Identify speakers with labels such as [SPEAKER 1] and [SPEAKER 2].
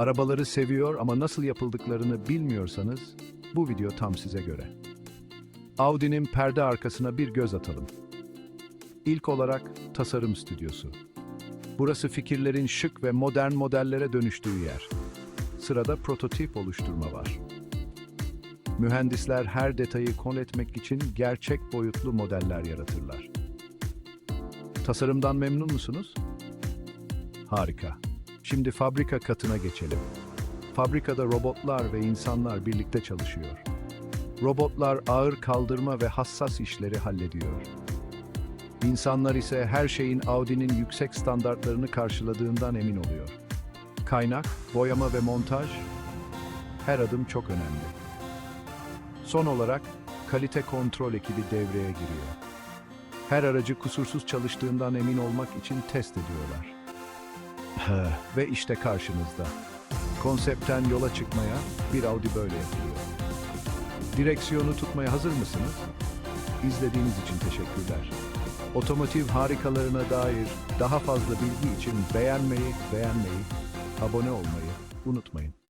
[SPEAKER 1] Arabaları seviyor ama nasıl yapıldıklarını bilmiyorsanız bu video tam size göre. Audi'nin perde arkasına bir göz atalım. İlk olarak tasarım stüdyosu. Burası fikirlerin şık ve modern modellere dönüştüğü yer. Sırada prototip oluşturma var. Mühendisler her detayı kon etmek için gerçek boyutlu modeller yaratırlar. Tasarımdan memnun musunuz? Harika. Şimdi fabrika katına geçelim. Fabrikada robotlar ve insanlar birlikte çalışıyor. Robotlar ağır kaldırma ve hassas işleri hallediyor. İnsanlar ise her şeyin Audi'nin yüksek standartlarını karşıladığından emin oluyor. Kaynak, boyama ve montaj, her adım çok önemli. Son olarak kalite kontrol ekibi devreye giriyor. Her aracı kusursuz çalıştığından emin olmak için test ediyorlar. Ve işte karşınızda. Konseptten yola çıkmaya bir Audi böyle yapıyor. Direksiyonu tutmaya hazır mısınız? İzlediğiniz için teşekkürler. Otomotiv harikalarına dair daha fazla bilgi için beğenmeyi, beğenmeyi, abone olmayı unutmayın.